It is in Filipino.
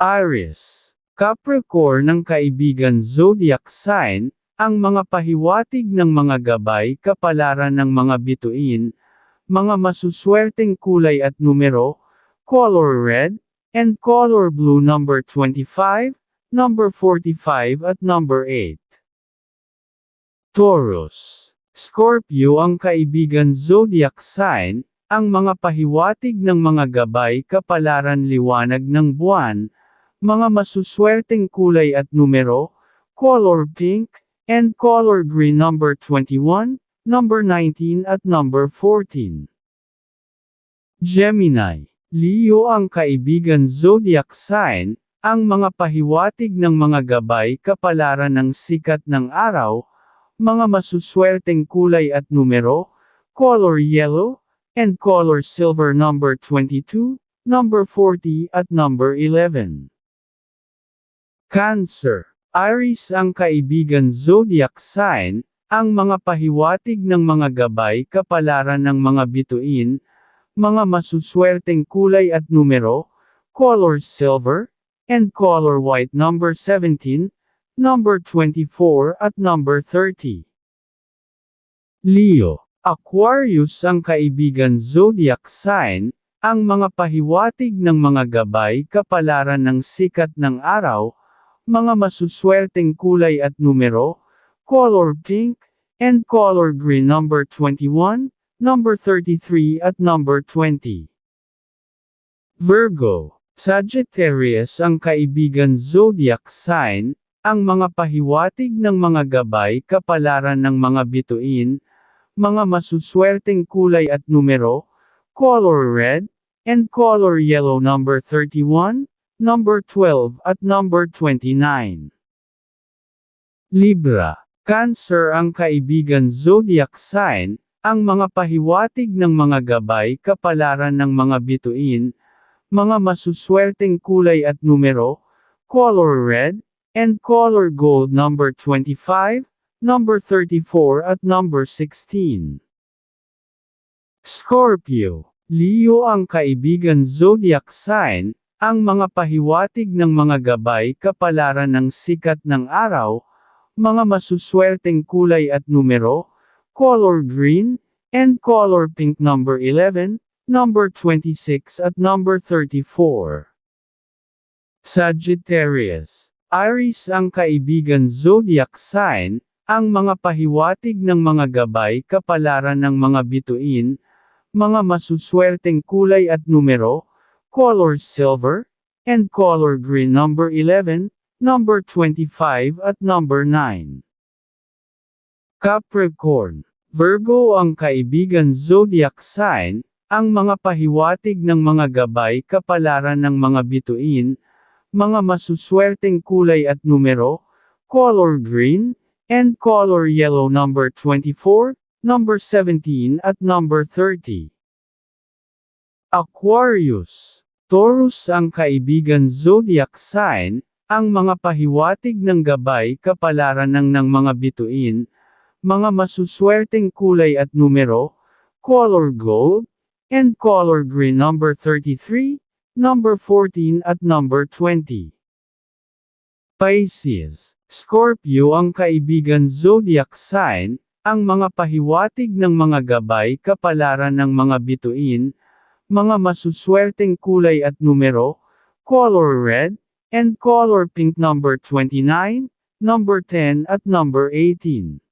Aries, Capricorn ng kaibigan zodiac sign, ang mga pahiwatig ng mga gabay kapalaran ng mga bituin, mga masuswerteng kulay at numero, color red, and color blue number 25, number 45 at number 8. Taurus, Scorpio ang kaibigan zodiac sign, ang mga pahiwatig ng mga gabay kapalaran liwanag ng buwan, mga masuswerteng kulay at numero, color pink, and color green number 21, number 19 at number 14. Gemini, Leo ang kaibigan zodiac sign, ang mga pahiwatig ng mga gabay kapalaran ng sikat ng araw, mga masuswerteng kulay at numero, color yellow, and color silver number 22, number 40 at number 11. Cancer, Aries ang kaibigan zodiac sign, ang mga pahiwatig ng mga gabay kapalaran ng mga bituin, mga masuswerteng kulay at numero, color silver, and color white number 17, number 24 at number 30. Leo, Aquarius ang kaibigan zodiac sign, ang mga pahiwatig ng mga gabay kapalaran ng sikat ng araw, mga masuswerteng kulay at numero, color pink, and color green number 21, number 33 at number 20. Virgo, Sagittarius ang kaibigan zodiac sign, ang mga pahiwatig ng mga gabay kapalaran ng mga bituin, mga masuswerteng kulay at numero, color red, and color yellow number 31, number 12 at number 29. Libra, Cancer ang kaibigan zodiac sign, ang mga pahiwatig ng mga gabay kapalaran ng mga bituin, mga masuswerteng kulay at numero, color red, and color gold number 25, number 34 at number 16. Scorpio, Leo ang kaibigan zodiac sign, ang mga pahiwatig ng mga gabay kapalaran ng sikat ng araw, mga masuswerteng kulay at numero, color green, and color pink number 11, number 26 at number 34. Sagittarius, Aries ang kaibigan zodiac sign, ang mga pahiwatig ng mga gabay kapalaran ng mga bituin, mga masuswerteng kulay at numero, color silver, and color green number 11, number 25 at number 9. Capricorn, Virgo ang kaibigan zodiac sign, ang mga pahiwatig ng mga gabay kapalaran ng mga bituin, mga masuswerteng kulay at numero, color green, and color yellow number 24, number 17 at number 30. Aquarius, Taurus ang kaibigan zodiac sign, ang mga pahiwatig ng gabay kapalaran ng ng mga bituin, mga masuswerteng kulay at numero, color gold, and color green number 33, number 14 at number 20. Pisces, Scorpio ang kaibigan zodiac sign, ang mga pahiwatig ng mga gabay kapalaran ng mga bituin, mga masuswerteng kulay at numero, color red, and color pink number 29, number 10 at number 18.